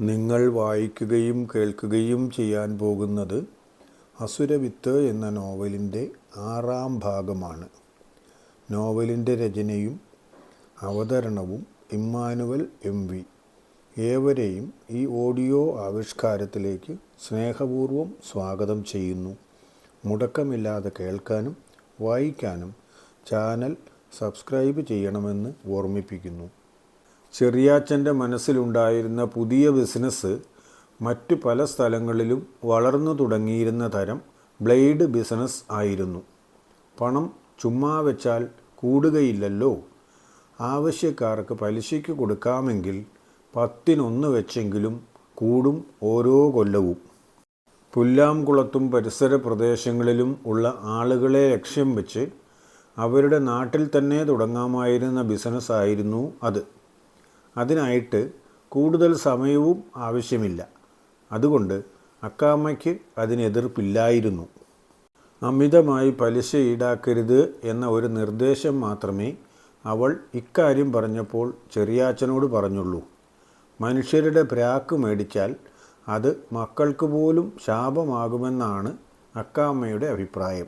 നിങ്ങൾ വായിക്കുകയും കേൾക്കുകയും ചെയ്യാൻ പോകുന്നത് അസുരവിത്ത് എന്ന നോവലിന്റെ ആറാം ഭാഗമാണ്. നോവലിന്റെ രചനയും അവതരണവും ഇമ്മാനുവൽ എം വി. ഏവരെയും ഈ ഓഡിയോ ആവിഷ്കാരത്തിലേക്ക് സ്നേഹപൂർവം സ്വാഗതം ചെയ്യുന്നു. മുടക്കമില്ലാതെ കേൾക്കാനും വായിക്കാനും ചാനൽ സബ്സ്ക്രൈബ് ചെയ്യണമെന്ന് ഓർമ്മിപ്പിക്കുന്നു. ചെറിയാച്ചന്റെ മനസ്സിലുണ്ടായിരുന്ന പുതിയ ബിസിനസ് മറ്റ് പല സ്ഥലങ്ങളിലും വളർന്നു തുടങ്ങിയിരുന്ന തരം ബ്ലേഡ് ബിസിനസ് ആയിരുന്നു. പണം ചുമ്മാ വെച്ചാൽ കൂടുകയില്ലല്ലോ. ആവശ്യക്കാർക്ക് പലിശയ്ക്ക് കൊടുക്കാമെങ്കിൽ പത്തിനൊന്ന് വെച്ചെങ്കിലും കൂടും ഓരോ കൊല്ലവും. പുല്ലാംകുളത്തും പരിസര പ്രദേശങ്ങളിലും ഉള്ള ആളുകളെ ലക്ഷ്യം വെച്ച് അവരുടെ നാട്ടിൽ തന്നെ തുടങ്ങാമായിരുന്ന ബിസിനസ്സായിരുന്നു അത്. അതിനായിട്ട് കൂടുതൽ സമയവും ആവശ്യമില്ല. അതുകൊണ്ട് അക്കാമ്മയ്ക്ക് അതിനെതിർപ്പില്ലായിരുന്നു അമിതമായി പലിശ ഈടാക്കരുത് എന്ന ഒരു നിർദ്ദേശം മാത്രമേ അവൾ ഇക്കാര്യം പറഞ്ഞപ്പോൾ ചെറിയാച്ചനോട് പറഞ്ഞുള്ളൂ. മനുഷ്യരുടെ പ്രാക്ക് മേടിച്ചാൽ അത് മക്കൾക്ക് പോലും ശാപമാകുമെന്നാണ് അക്കാമ്മയുടെ അഭിപ്രായം.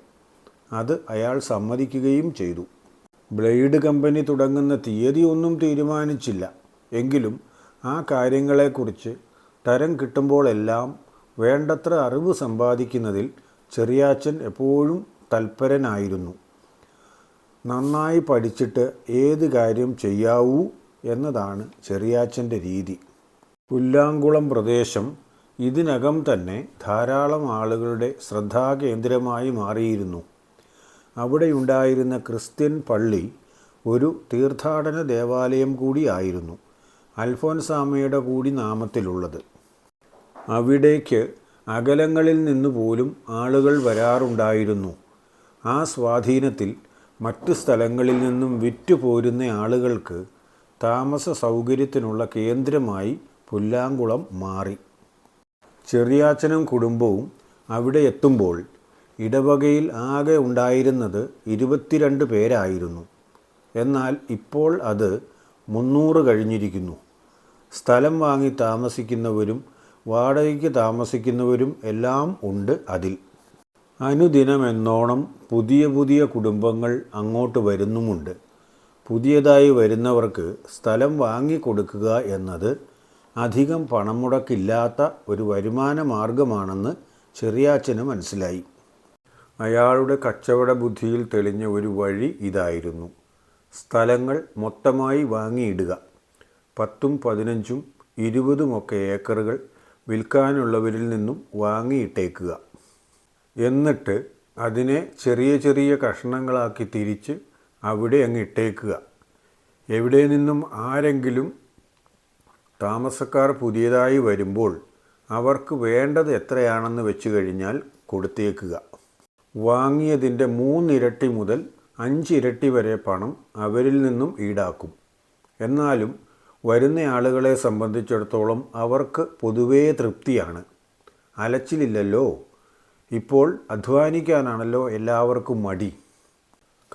അത് അയാൾ സമ്മതിക്കുകയും ചെയ്തു. ബ്ലേഡ് കമ്പനി തുടങ്ങുന്ന തീയതി ഒന്നും തീരുമാനിച്ചില്ല. എങ്കിലും ആ കാര്യങ്ങളെക്കുറിച്ച് തരം കിട്ടുമ്പോഴെല്ലാം വേണ്ടത്ര അറിവ് സമ്പാദിക്കുന്നതിൽ ചെറിയാച്ചൻ എപ്പോഴും തൽപരനായിരുന്നു. നന്നായി പഠിച്ചിട്ട് ഏത് കാര്യം ചെയ്യാവൂ എന്നതാണ് ചെറിയാച്ചന്റെ രീതി. പുല്ലാങ്കുളം പ്രദേശം ഇതിനകം തന്നെ ധാരാളം ആളുകളുടെ ശ്രദ്ധാകേന്ദ്രമായി മാറിയിരുന്നു. അവിടെയുണ്ടായിരുന്ന ക്രിസ്ത്യൻ പള്ളി ഒരു തീർത്ഥാടന ദേവാലയം കൂടിയായിരുന്നു അൽഫോൻസാമയുടെ കൂടി നാമത്തിലുള്ളത്. അവിടേക്ക് അകലങ്ങളിൽ നിന്ന് പോലും ആളുകൾ വരാറുണ്ടായിരുന്നു. ആ സ്വാധീനത്തിൽ മറ്റു സ്ഥലങ്ങളിൽ നിന്നും വിറ്റുപോരുന്ന ആളുകൾക്ക് താമസ സൗകര്യത്തിനുള്ള കേന്ദ്രമായി പുല്ലാങ്കുളം മാറി. ചെറിയാച്ചനും കുടുംബവും അവിടെ എത്തുമ്പോൾ ഇടവകയിൽ ആകെ ഉണ്ടായിരുന്നത് ഇരുപത്തിരണ്ട് പേരായിരുന്നു. എന്നാൽ ഇപ്പോൾ അത് മുന്നൂറ് കഴിഞ്ഞിരിക്കുന്നു. സ്ഥലം വാങ്ങി താമസിക്കുന്നവരും വാടകയ്ക്ക് താമസിക്കുന്നവരും എല്ലാം ഉണ്ട് അതിൽ. അനുദിനമെന്നോണം പുതിയ പുതിയ കുടുംബങ്ങൾ അങ്ങോട്ട് വരുന്നുമുണ്ട്. പുതിയതായി വരുന്നവർക്ക് സ്ഥലം വാങ്ങിക്കൊടുക്കുക എന്നത് അധികം പണം മുടക്കില്ലാത്ത ഒരു വരുമാന മാർഗമാണെന്ന് ചെറിയാച്ചന് മനസ്സിലായി. അയാളുടെ കച്ചവട ബുദ്ധിയിൽ തെളിഞ്ഞ ഒരു വഴി ഇതായിരുന്നു. സ്ഥലങ്ങൾ മൊത്തമായി വാങ്ങിയിടുക. പത്തും പതിനഞ്ചും ഇരുപതുമൊക്കെ ഏക്കറുകൾ വിൽക്കാനുള്ളവരിൽ നിന്നും വാങ്ങിയിട്ടേക്കുക. എന്നിട്ട് അതിനെ ചെറിയ ചെറിയ കഷ്ണങ്ങളാക്കി തിരിച്ച് അവിടെ അങ്ങ് ഇട്ടേക്കുക. എവിടെ നിന്നും ആരെങ്കിലും താമസക്കാർ പുതിയതായി വരുമ്പോൾ അവർക്ക് വേണ്ടത് എത്രയാണെന്ന് വെച്ച് കഴിഞ്ഞാൽ കൊടുത്തേക്കുക. വാങ്ങിയതിന്റെ മൂന്നിരട്ടി മുതൽ അഞ്ചിരട്ടി വരെ പണം അവരിൽ നിന്നും ഈടാക്കും. എന്നാലും വരുന്ന ആളുകളെ സംബന്ധിച്ചിടത്തോളം അവർക്ക് പൊതുവേ തൃപ്തിയാണ്. അലച്ചിലില്ലല്ലോ. ഇപ്പോൾ അധ്വാനിക്കാനാണല്ലോ എല്ലാവർക്കും മടി.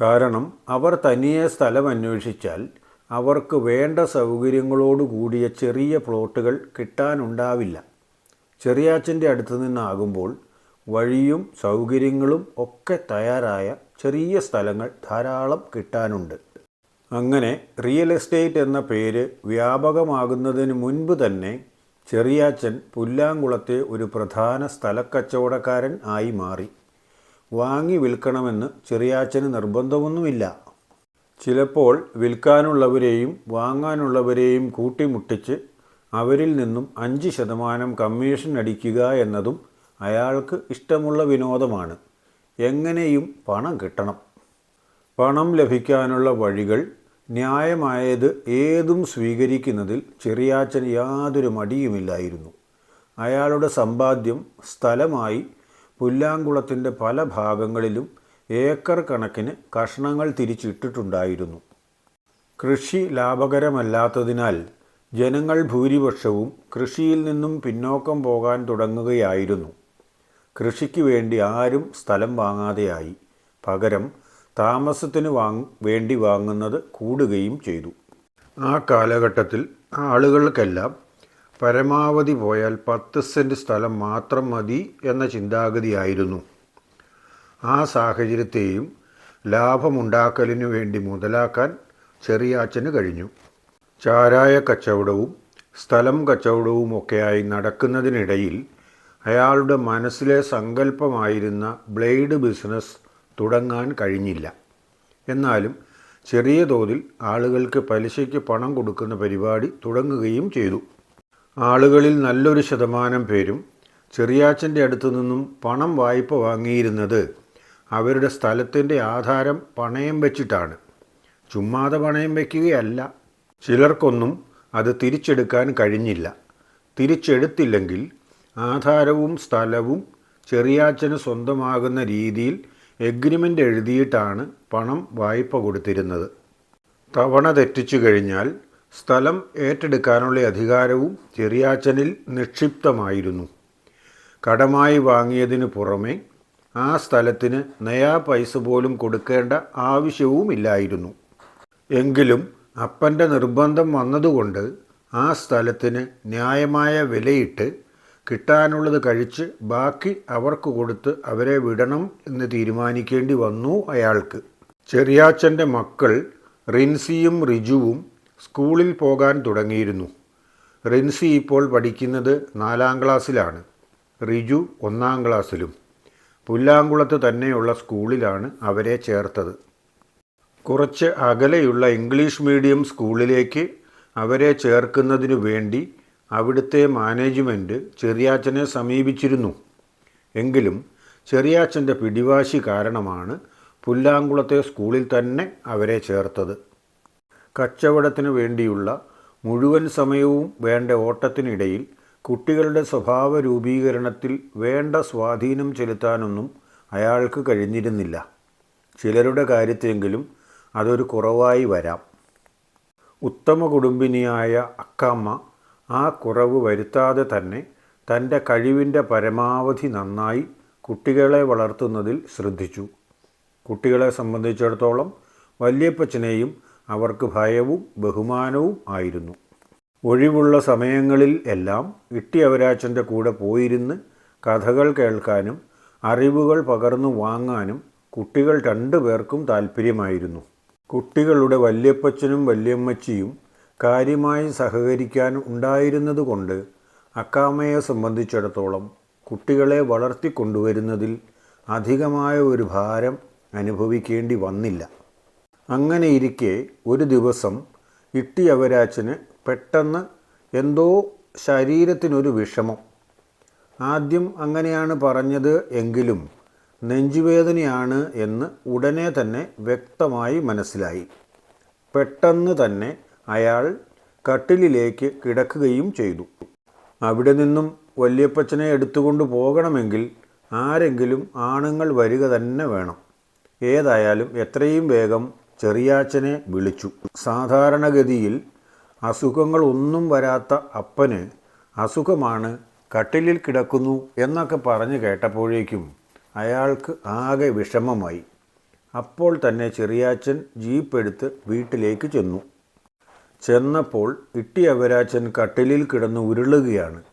കാരണം അവർ തനിയെ സ്ഥലം അന്വേഷിച്ചാൽ അവർക്ക് വേണ്ട സൗകര്യങ്ങളോട് കൂടിയ ചെറിയ പ്ലോട്ടുകൾ കിട്ടാനുണ്ടാവില്ല. ചെറിയാച്ചന്റെ അടുത്ത് നിന്നാകുമ്പോൾ വഴിയും സൗകര്യങ്ങളും ഒക്കെ തയ്യാറായ ചെറിയ സ്ഥലങ്ങൾ ധാരാളം കിട്ടാനുണ്ട്. അങ്ങനെ റിയൽ എസ്റ്റേറ്റ് എന്ന പേര് വ്യാപകമാകുന്നതിന് മുൻപ് തന്നെ ചെറിയാച്ചൻ പുല്ലാങ്കുളത്തെ ഒരു പ്രധാന സ്ഥലക്കച്ചവടക്കാരൻ ആയി മാറി. വാങ്ങി വിൽക്കണമെന്ന് ചെറിയാച്ചന് നിർബന്ധമൊന്നുമില്ല. ചിലപ്പോൾ വിൽക്കാനുള്ളവരെയും വാങ്ങാനുള്ളവരെയും കൂട്ടിമുട്ടിച്ച് അവരിൽ നിന്നും അഞ്ച് ശതമാനം കമ്മീഷൻ അടിക്കുക എന്നതും അയാൾക്ക് ഇഷ്ടമുള്ള വിനോദമാണ്. എങ്ങനെയും പണം കിട്ടണം. പണം ലഭിക്കാനുള്ള വഴികൾ ന്യായമായത് ഏതും സ്വീകരിക്കുന്നതിൽ ചെറിയാച്ചന് യാതൊരു മടിയുമില്ലായിരുന്നു. അയാളുടെ സമ്പാദ്യം സ്ഥലമായി പുല്ലാങ്കുളത്തിന്റെ പല ഭാഗങ്ങളിലും ഏക്കർ കണക്കിന് കഷ്ണങ്ങൾ തിരിച്ചിട്ടിട്ടുണ്ടായിരുന്നു. കൃഷി ലാഭകരമല്ലാത്തതിനാൽ ജനങ്ങൾ ഭൂരിപക്ഷവും കൃഷിയിൽ നിന്നും പിന്നോക്കം പോകാൻ തുടങ്ങുകയായിരുന്നു. കൃഷിക്ക് വേണ്ടി ആരും സ്ഥലം വാങ്ങാതെയായി. പകരം താമസത്തിന് വാങ് വേണ്ടി വാങ്ങുന്നത് കൂടുകയും ചെയ്തു. ആ കാലഘട്ടത്തിൽ ആളുകൾക്കെല്ലാം പരമാവധി പോയാൽ പത്ത് സെന്റ് സ്ഥലം മാത്രം മതി എന്ന ചിന്താഗതിയായിരുന്നു. ആ സാഹചര്യത്തെയും ലാഭമുണ്ടാക്കലിനു വേണ്ടി മുതലാക്കാൻ ചെറിയാച്ചന് കഴിഞ്ഞു. ചാരായ കച്ചവടവും സ്ഥലം കച്ചവടവും ഒക്കെയായി നടക്കുന്നതിനിടയിൽ അയാളുടെ മനസ്സിലെ സങ്കല്പമായിരുന്ന ബ്ലേഡ് ബിസിനസ് തുടങ്ങാൻ കഴിഞ്ഞില്ല. എന്നാലും ചെറിയ തോതിൽ ആളുകൾക്ക് പലിശയ്ക്ക് പണം കൊടുക്കുന്ന പരിപാടി തുടങ്ങുകയും ചെയ്തു. ആളുകളിൽ നല്ലൊരു ശതമാനം പേരും ചെറിയാച്ചന്റെ അടുത്തു നിന്നും പണം വായ്പ വാങ്ങിയിരുന്നത് അവരുടെ സ്ഥലത്തിന്റെ ആധാരം പണയം വെച്ചിട്ടാണ്. ചുമ്മാതെ പണയം വയ്ക്കുകയല്ല ചിലർക്കൊന്നും അത് തിരിച്ചെടുക്കാൻ കഴിഞ്ഞില്ല. തിരിച്ചെടുത്തില്ലെങ്കിൽ ആധാരവും സ്ഥലവും ചെറിയാച്ചന് സ്വന്തമാകുന്ന രീതിയിൽ എഗ്രിമെന്റ് എഴുതിയിട്ടാണ് പണം വായ്പ കൊടുത്തിരുന്നത്. തവണ തെറ്റിച്ചു കഴിഞ്ഞാൽ സ്ഥലം ഏറ്റെടുക്കാനുള്ള അധികാരവും ചെറിയാച്ചനിൽ നിക്ഷിപ്തമായിരുന്നു. കടമായി വാങ്ങിയതിനു പുറമെ ആ സ്ഥലത്തിന് നയാ പൈസ പോലും കൊടുക്കേണ്ട ആവശ്യവുമില്ലായിരുന്നു എങ്കിലും അപ്പന്റെ നിർബന്ധം വന്നതുകൊണ്ട് ആ സ്ഥലത്തിന് ന്യായമായ വിലയിട്ട് കിട്ടാനുള്ളത് കഴിച്ച് ബാക്കി അവർക്ക് കൊടുത്ത് അവരെ വിടണം എന്ന് തീരുമാനിക്കേണ്ടി വന്നു അയാൾക്ക്. ചെറിയാച്ചന്റെ മക്കൾ റിൻസിയും റിജുവും സ്കൂളിൽ പോകാൻ തുടങ്ങിയിരുന്നു. റിൻസി ഇപ്പോൾ പഠിക്കുന്നത് നാലാം ക്ലാസ്സിലാണ്. റിജു ഒന്നാം ക്ലാസ്സിലും. പുല്ലാങ്കുളത്ത് തന്നെയുള്ള സ്കൂളിലാണ് അവരെ ചേർത്തത്. കുറച്ച് അകലെയുള്ള ഇംഗ്ലീഷ് മീഡിയം സ്കൂളിലേക്ക് അവരെ ചേർക്കുന്നതിനു വേണ്ടി അവിടുത്തെ മാനേജ്മെന്റ് ചെറിയാച്ചനെ സമീപിച്ചിരുന്നു. എങ്കിലും ചെറിയാച്ചന്റെ പിടിവാശി കാരണമാണ് പുല്ലാങ്കുളത്തെ സ്കൂളിൽ തന്നെ അവരെ ചേർത്തത്. കച്ചവടത്തിനു വേണ്ടിയുള്ള മുഴുവൻ സമയവും വേണ്ട ഓട്ടത്തിനിടയിൽ കുട്ടികളുടെ സ്വഭാവ രൂപീകരണത്തിൽ വേണ്ട സ്വാധീനം ചെലുത്താനൊന്നും അയാൾക്ക് കഴിഞ്ഞിരുന്നില്ല. ചിലരുടെ കാര്യത്തെങ്കിലും അതൊരു കുറവായി വരാം. ഉത്തമ കുടുംബിനിയായ അക്കാമ്മ ആ കുറവ് വരുത്താതെ തന്നെ തന്റെ കഴിവിന്റെ പരമാവധി നന്നായി കുട്ടികളെ വളർത്തുന്നതിൽ ശ്രദ്ധിച്ചു. കുട്ടികളെ സംബന്ധിച്ചിടത്തോളം വല്യപ്പച്ചനെയും അവർക്ക് ഭയവും ബഹുമാനവും ആയിരുന്നു. ഒഴിവുള്ള സമയങ്ങളിൽ എല്ലാം ഇട്ടിയവരാച്ചന്റെ കൂടെ പോയിരുന്ന് കഥകൾ കേൾക്കാനും അറിവുകൾ പകർന്നു വാങ്ങാനും കുട്ടികൾ രണ്ടുപേർക്കും താല്പര്യമായിരുന്നു കുട്ടികളുടെ വല്യപ്പച്ചനും വല്യമ്മച്ചിയും കാര്യമായി സഹകരിക്കാൻ ഉണ്ടായിരുന്നതുകൊണ്ട് അക്കാമയെ സംബന്ധിച്ചിടത്തോളം കുട്ടികളെ വളർത്തിക്കൊണ്ടുവരുന്നതിൽ അധികമായ ഒരു ഭാരം അനുഭവിക്കേണ്ടി വന്നില്ല. അങ്ങനെയിരിക്കെ ഒരു ദിവസം ഇട്ടി ഇട്ടിയവരാച്ചന് പെട്ടെന്ന് എന്തോ ശരീരത്തിനൊരു വിഷമം. ആദ്യം അങ്ങനെയാണ് പറഞ്ഞത് എങ്കിലും നെഞ്ചുവേദനയാണ് എന്ന് ഉടനെ തന്നെ വ്യക്തമായി മനസ്സിലായി. പെട്ടെന്ന് തന്നെ അയാൾ കട്ടിലിലേക്ക് കിടക്കുകയും ചെയ്തു. അവിടെ നിന്നും വല്യപ്പച്ചനെ എടുത്തുകൊണ്ട് പോകണമെങ്കിൽ ആരെങ്കിലും ആണുങ്ങൾ വരിക തന്നെ വേണം. ഏതായാലും എത്രയും വേഗം ചെറിയാച്ചനെ വിളിച്ചു. സാധാരണഗതിയിൽ അസുഖങ്ങളൊന്നും വരാത്ത അപ്പന് അസുഖമാണ് കട്ടിലിൽ കിടക്കുന്നു എന്നൊക്കെ പറഞ്ഞു കേട്ടപ്പോഴേക്കും അയാൾക്ക് ആകെ വിഷമമായി. അപ്പോൾ തന്നെ ചെറിയാച്ചൻ ജീപ്പ് എടുത്ത് വീട്ടിലേക്ക് ചെന്നു. ചെന്നപ്പോൾ ഇട്ടിയവരാച്ചൻ കട്ടിലിൽ കിടന്ന് ഉരുളുകയാണ്.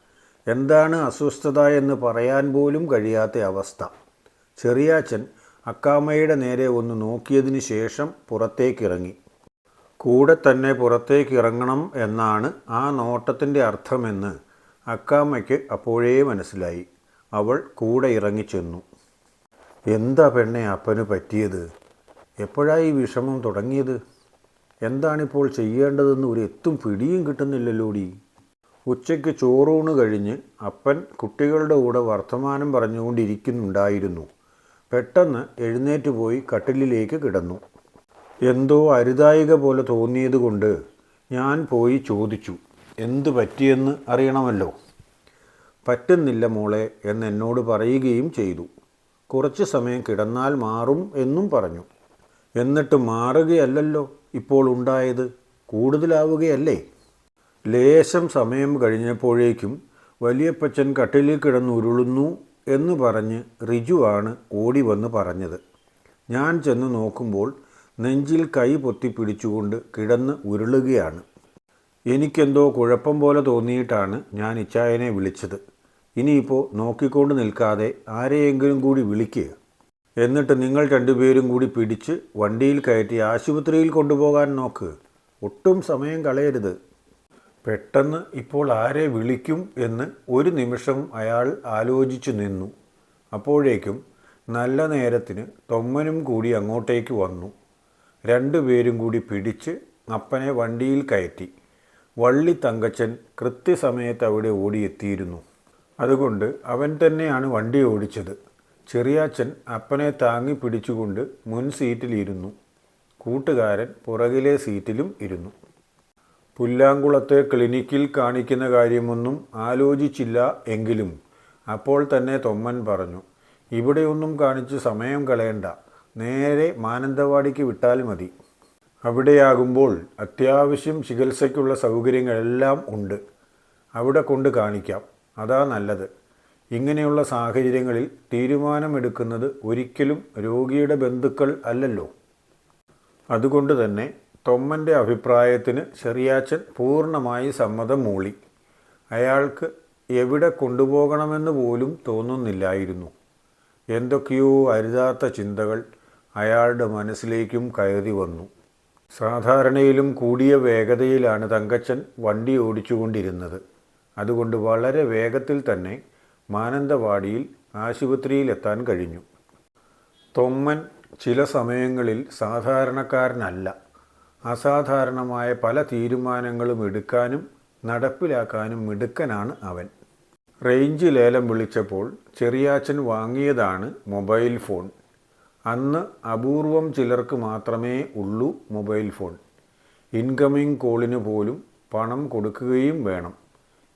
എന്താണ് അസ്വസ്ഥത എന്ന് പറയാൻ പോലും കഴിയാത്ത അവസ്ഥ. ചെറിയാച്ചൻ അക്കാമയുടെ നേരെ ഒന്ന് നോക്കിയതിന് ശേഷം പുറത്തേക്കിറങ്ങി. കൂടെ തന്നെ പുറത്തേക്കിറങ്ങണം എന്നാണ് ആ നോട്ടത്തിന്റെ അർത്ഥമെന്ന് അക്കാമയ്ക്ക് അപ്പോഴേ മനസ്സിലായി. അവൾ കൂടെ ഇറങ്ങിച്ചെന്നു. എന്താ പെണ്ണെ അപ്പന് പറ്റിയത്? എപ്പോഴായി വിഷമം തുടങ്ങിയത്? എന്താണിപ്പോൾ ചെയ്യേണ്ടതെന്ന് ഒരു എത്തും പിടിയും കിട്ടുന്നില്ലല്ലോടി. ഉച്ചയ്ക്ക് ചോറൂണ് കഴിഞ്ഞ് അപ്പൻ കുട്ടികളുടെ കൂടെ വർത്തമാനം പറഞ്ഞുകൊണ്ടിരിക്കുന്നുണ്ടായിരുന്നു. പെട്ടെന്ന് എഴുന്നേറ്റ് പോയി കട്ടിലിലേക്ക് കിടന്നു. എന്തോ അരുതായിക പോലെ തോന്നിയതുകൊണ്ട് ഞാൻ പോയി ചോദിച്ചു എന്തു പറ്റിയെന്ന് അറിയണമല്ലോ? പറ്റുന്നില്ല മോളെ എന്ന് എന്നോട് പറയുകയും ചെയ്തു. കുറച്ച് സമയം കിടന്നാൽ മാറും എന്നും പറഞ്ഞു. എന്നിട്ട് മാറുകയല്ലല്ലോ. ഇപ്പോൾ ഉണ്ടായത് കൂടുതലാവുകയല്ലേ? ലേശം സമയം കഴിഞ്ഞപ്പോഴേക്കും വലിയപ്പച്ചൻ കട്ടിലിൽ കിടന്ന് ഉരുളുന്നു എന്ന് പറഞ്ഞ് റിജുവാണ് ഓടി വന്ന് പറഞ്ഞത്. ഞാൻ ചെന്ന് നോക്കുമ്പോൾ നെഞ്ചിൽ കൈ പൊത്തി പിടിച്ചുകൊണ്ട് കിടന്ന് ഉരുളുകയാണ്. എനിക്കെന്തോ കുഴപ്പം പോലെ തോന്നിയിട്ടാണ് ഞാൻ ഇച്ചായനെ വിളിച്ചത്. ഇനിയിപ്പോൾ നോക്കിക്കൊണ്ട് നിൽക്കാതെ ആരെയെങ്കിലും കൂടി വിളിക്കുക. എന്നിട്ട് നിങ്ങൾ രണ്ടുപേരും കൂടി പിടിച്ച് വണ്ടിയിൽ കയറ്റി ആശുപത്രിയിൽ കൊണ്ടുപോകാൻ നോക്ക്. ഒട്ടും സമയം കളയരുത്. പെട്ടെന്ന് ഇപ്പോൾ ആരെ വിളിക്കും എന്ന് ഒരു നിമിഷം അയാൾ ആലോചിച്ചു നിന്നു. അപ്പോഴേക്കും നല്ല നേരത്തിന് തൊമ്മനും കൂടി അങ്ങോട്ടേക്ക് വന്നു. രണ്ടുപേരും കൂടി പിടിച്ച് അപ്പനെ വണ്ടിയിൽ കയറ്റി. വള്ളി തങ്കച്ചൻ കൃത്യസമയത്ത് അവിടെ ഓടിയെത്തിയിരുന്നു. അതുകൊണ്ട് അവൻ തന്നെയാണ് വണ്ടി ഓടിച്ചത്. ചെറിയാച്ചൻ അപ്പനെ താങ്ങി പിടിച്ചുകൊണ്ട് മുൻ സീറ്റിലിരുന്നു. കൂട്ടുകാരൻ പുറകിലെ സീറ്റിലും ഇരുന്നു. പുല്ലാങ്കുളത്തെ ക്ലിനിക്കിൽ കാണിക്കുന്ന കാര്യമൊന്നും ആലോചിച്ചില്ല എങ്കിലും അപ്പോൾ തന്നെ തൊമ്മൻ പറഞ്ഞു ഇവിടെയൊന്നും കാണിച്ച് സമയം കളയണ്ട. നേരെ മാനന്തവാടിക്ക് വിട്ടാൽ മതി. അവിടെയാകുമ്പോൾ അത്യാവശ്യം ചികിത്സയ്ക്കുള്ള സൗകര്യങ്ങളെല്ലാം ഉണ്ട്. അവിടെ കൊണ്ട് കാണിക്കാം. അതാ നല്ലത്. ഇങ്ങനെയുള്ള സാഹചര്യങ്ങളിൽ തീരുമാനമെടുക്കുന്നത് ഒരിക്കലും രോഗിയുടെ ബന്ധുക്കൾ അല്ലല്ലോ. അതുകൊണ്ട് തന്നെ തൊമ്മന്റെ അഭിപ്രായത്തിന് ചെറിയാച്ചൻ പൂർണമായി സമ്മതം മൂളി. അയാൾക്ക് എവിടെ കൊണ്ടുപോകണമെന്ന് പോലും തോന്നുന്നില്ലായിരുന്നു. എന്തൊക്കെയോ അരുതാത്ത ചിന്തകൾ അയാളുടെ മനസ്സിലേക്കും കയറി വന്നു. സാധാരണയിലും കൂടിയ വേഗതയിലാണ് തങ്കച്ചൻ വണ്ടി ഓടിച്ചുകൊണ്ടിരുന്നത്. അതുകൊണ്ട് വളരെ വേഗത്തിൽ തന്നെ മാനന്തവാടിയിൽ ആശുപത്രിയിലെത്താൻ കഴിഞ്ഞു. തൊമ്മൻ ചില സമയങ്ങളിൽ സാധാരണക്കാരനല്ല. അസാധാരണമായ പല തീരുമാനങ്ങളും എടുക്കാനും നടപ്പിലാക്കാനും മിടുക്കനാണ് അവൻ. റേഞ്ച് ലേലം വിളിച്ചപ്പോൾ ചെറിയാച്ചൻ വാങ്ങിയതാണ് മൊബൈൽ ഫോൺ. അന്ന് അപൂർവം ചിലർക്ക് മാത്രമേ ഉള്ളൂ മൊബൈൽ ഫോൺ. ഇൻകമിംഗ് കോളിന് പോലും പണം കൊടുക്കുകയും വേണം.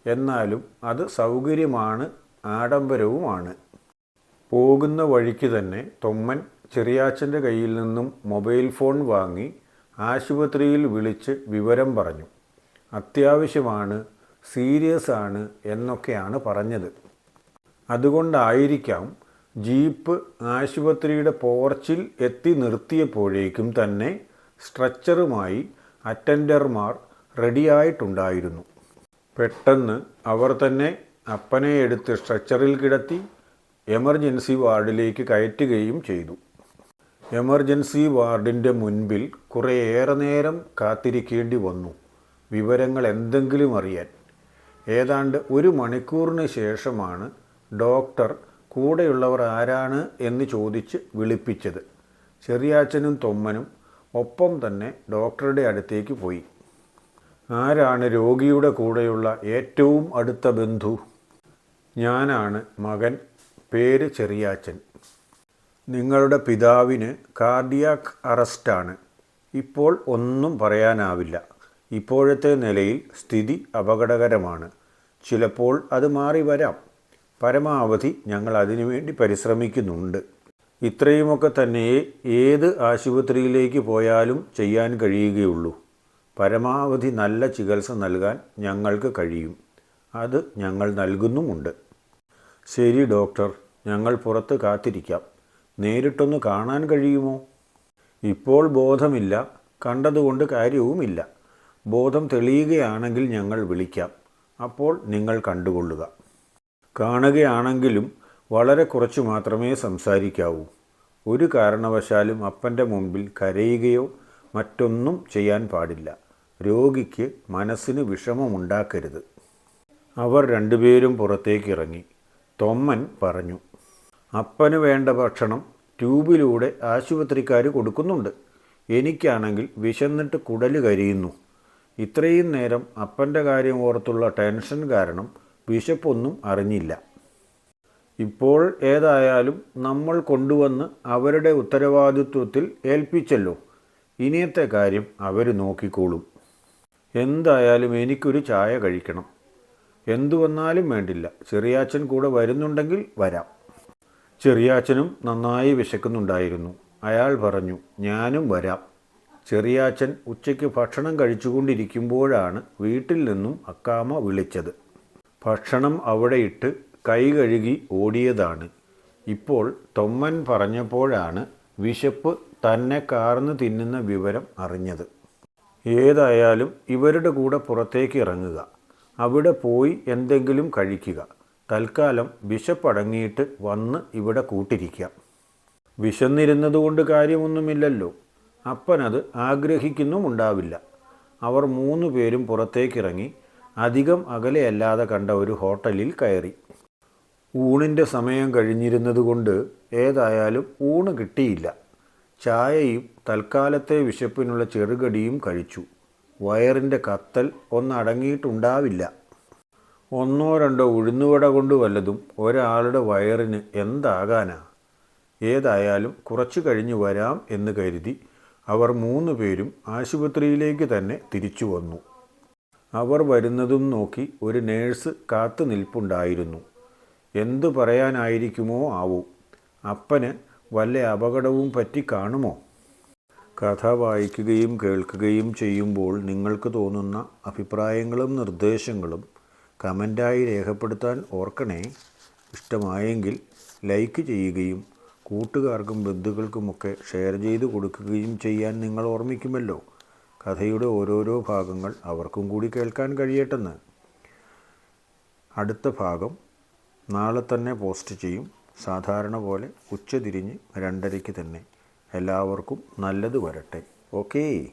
എന്നാലും അത് സൗകര്യമാണ് ആഡംബരവുമാണ്. പോകുന്ന വഴിക്ക് തന്നെ തൊമ്മൻ ചെറിയാച്ചന്റെ കയ്യിൽ നിന്നും മൊബൈൽ ഫോൺ വാങ്ങി ആശുപത്രിയിൽ വിളിച്ച് വിവരം പറഞ്ഞു. അത്യാവശ്യമാണ് സീരിയസ് ആണ് എന്നൊക്കെയാണ് പറഞ്ഞത്. അതുകൊണ്ടായിരിക്കാം ജീപ്പ് ആശുപത്രിയുടെ പോർച്ചിൽ എത്തി നിർത്തിയപ്പോഴേക്കും തന്നെ സ്ട്രെച്ചറുമായി അറ്റൻഡർമാർ റെഡിയായിട്ടുണ്ടായിരുന്നു. പെട്ടെന്ന് അവർ തന്നെ അപ്പനെ എടുത്ത് സ്ട്രെച്ചറിൽ കിടത്തി എമർജൻസി വാർഡിലേക്ക് കയറ്റുകയും ചെയ്തു. എമർജൻസി വാർഡിന്റെ മുൻപിൽ കുറേയേറെ നേരം കാത്തിരിക്കേണ്ടി വന്നു. വിവരങ്ങൾ എന്തെങ്കിലും അറിയാൻ. ഏതാണ്ട് ഒരു മണിക്കൂറിന് ശേഷമാണ് ഡോക്ടർ കൂടെയുള്ളവർ ആരാണ് എന്ന് ചോദിച്ച് വിളിപ്പിച്ചത്. ചെറിയാച്ചനും തൊമ്മനും ഒപ്പം തന്നെ ഡോക്ടറുടെ അടുത്തേക്ക് പോയി. ആരാണ് രോഗിയുടെ കൂടെയുള്ള ഏറ്റവും അടുത്ത ബന്ധു? ഞാനാണ് മകൻ. പേര് ചെറിയാച്ചൻ. നിങ്ങളുടെ പിതാവിന് കാർഡിയാക് അറസ്റ്റാണ്. ഇപ്പോൾ ഒന്നും പറയാനാവില്ല. ഇപ്പോഴത്തെ നിലയിൽ സ്ഥിതി അപകടകരമാണ്. ചിലപ്പോൾ അത് മാറി വരാം. പരമാവധി ഞങ്ങൾ അതിനുവേണ്ടി പരിശ്രമിക്കുന്നുണ്ട്. ഇത്രയുമൊക്കെ തന്നെയേ ഏത് ആശുപത്രിയിലേക്ക് പോയാലും ചെയ്യാൻ കഴിയുകയുള്ളൂ. പരമാവധി നല്ല ചികിത്സ നൽകാൻ ഞങ്ങൾക്ക് കഴിയും. അത് ഞങ്ങൾ നൽകുന്നുമുണ്ട്. ശരി ഡോക്ടർ. ഞങ്ങൾ പുറത്ത് കാത്തിരിക്കാം. നേരിട്ടൊന്ന് കാണാൻ കഴിയുമോ? ഇപ്പോൾ ബോധമില്ല. കണ്ടതുകൊണ്ട് കാര്യവുമില്ല. ബോധം തെളിയുകയാണെങ്കിൽ ഞങ്ങൾ വിളിക്കാം. അപ്പോൾ നിങ്ങൾ കണ്ടുകൊള്ളുക. കാണുകയാണെങ്കിലും വളരെ കുറച്ചു മാത്രമേ സംസാരിക്കാവൂ. ഒരു കാരണവശാലും അപ്പന്റെ മുമ്പിൽ കരയുകയോ മറ്റൊന്നും ചെയ്യാൻ പാടില്ല. രോഗിക്ക് മനസ്സിന് വിഷമമുണ്ടാക്കരുത്. അവർ രണ്ടുപേരും പുറത്തേക്ക് ഇറങ്ങി തൊമ്മൻ പറഞ്ഞു. അപ്പന് വേണ്ട ഭക്ഷണം ട്യൂബിലൂടെ ആശുപത്രിക്കാർ കൊടുക്കുന്നുണ്ട്. എനിക്കാണെങ്കിൽ വിശന്നിട്ട് കുടൽ കരിയുന്നു. ഇത്രയും നേരം അപ്പന്റെ കാര്യം ഓർത്തുള്ള ടെൻഷൻ കാരണം വിശപ്പൊന്നും അറിഞ്ഞില്ല. ഇപ്പോൾ ഏതായാലും നമ്മൾ കൊണ്ടുവന്ന് അവരുടെ ഉത്തരവാദിത്വത്തിൽ ഏൽപ്പിച്ചല്ലോ. ഇനിയത്തെ കാര്യം അവർ നോക്കിക്കോളും. എന്തായാലും എനിക്കൊരു ചായ കഴിക്കണം. എന്തു വന്നാലും വേണ്ടില്ല. ചെറിയാച്ചൻ കൂടെ വരുന്നുണ്ടെങ്കിൽ വരാം. ചെറിയാച്ചനും നന്നായി വിശക്കുന്നുണ്ടായിരുന്നു. അയാൾ പറഞ്ഞു ഞാനും വരാം. ചെറിയാച്ചൻ ഉച്ചയ്ക്ക് ഭക്ഷണം കഴിച്ചുകൊണ്ടിരിക്കുമ്പോഴാണ് വീട്ടിൽ നിന്നും അക്കാമ വിളിച്ചത്. ഭക്ഷണം അവിടെ ഇട്ട് കൈ കഴുകി ഓടിയതാണ്. ഇപ്പോൾ തൊമ്മൻ പറഞ്ഞപ്പോഴാണ് വിശപ്പ് തന്നെ കാർന്ന് തിന്നുന്ന വിവരം അറിഞ്ഞത്. ഏതായാലും ഇവരുടെ കൂടെ പുറത്തേക്ക് ഇറങ്ങുക. അവിടെ പോയി എന്തെങ്കിലും കഴിക്കുക. തൽക്കാലം ബിഷപ്പ് അടങ്ങിയിട്ട് വന്ന് ഇവിടെ കൂട്ടിരിക്കാം. വിശന്നിരുന്നതുകൊണ്ട് കാര്യമൊന്നുമില്ലല്ലോ. അപ്പനത് ആഗ്രഹിക്കുന്നുമുണ്ടാവില്ല. അവർ മൂന്നു പേരും പുറത്തേക്കിറങ്ങി അധികം അകലെയല്ലാതെ കണ്ട ഒരു ഹോട്ടലിൽ കയറി. ഊണിന്റെ സമയം കഴിഞ്ഞിരുന്നതുകൊണ്ട് ഏതായാലും ഊണ് കിട്ടിയില്ല. ചായയും തൽക്കാലത്തെ വിശപ്പിനുള്ള ചെറുകടിയും കഴിച്ചു. വയറിന്റെ കത്തൽ ഒന്നടങ്ങിയിട്ടുണ്ടാവില്ല. ഒന്നോ രണ്ടോ ഉഴുന്നുവട കൊണ്ട് വല്ലതും ഒരാളുടെ വയറിന് എന്താകാനാ? ഏതായാലും കുറച്ചു കഴിഞ്ഞ് വരാം എന്ന് കരുതി അവർ മൂന്ന് പേരും ആശുപത്രിയിലേക്ക് തന്നെ തിരിച്ചു വന്നു. അവർ വരുന്നതും നോക്കി ഒരു നേഴ്സ് കാത്തു നിൽപ്പുണ്ടായിരുന്നു. എന്തു പറയാനായിരിക്കുമോ ആവൂ. അപ്പന് വല്ല അപകടവും പറ്റി കാണുമോ? കഥ വായിക്കുകയും കേൾക്കുകയും ചെയ്യുമ്പോൾ നിങ്ങൾക്ക് തോന്നുന്ന അഭിപ്രായങ്ങളും നിർദ്ദേശങ്ങളും കമന്റായി രേഖപ്പെടുത്താൻ ഓർക്കണേ. ഇഷ്ടമായെങ്കിൽ ലൈക്ക് ചെയ്യുകയും കൂട്ടുകാർക്കും ബന്ധുക്കൾക്കുമൊക്കെ ഷെയർ ചെയ്ത് കൊടുക്കുകയും ചെയ്യാൻ നിങ്ങൾ ഓർമ്മിക്കുമല്ലോ. കഥയുടെ ഓരോരോ ഭാഗങ്ങൾ അവർക്കും കൂടി കേൾക്കാൻ കഴിയട്ടെന്ന്. അടുത്ത ഭാഗം നാളെ തന്നെ പോസ്റ്റ് ചെയ്യും. സാധാരണ പോലെ ഉച്ചതിരിഞ്ഞ് രണ്ടരയ്ക്ക് തന്നെ. എല്ലാവർക്കും നല്ലത് വരട്ടെ. ഓക്കേ.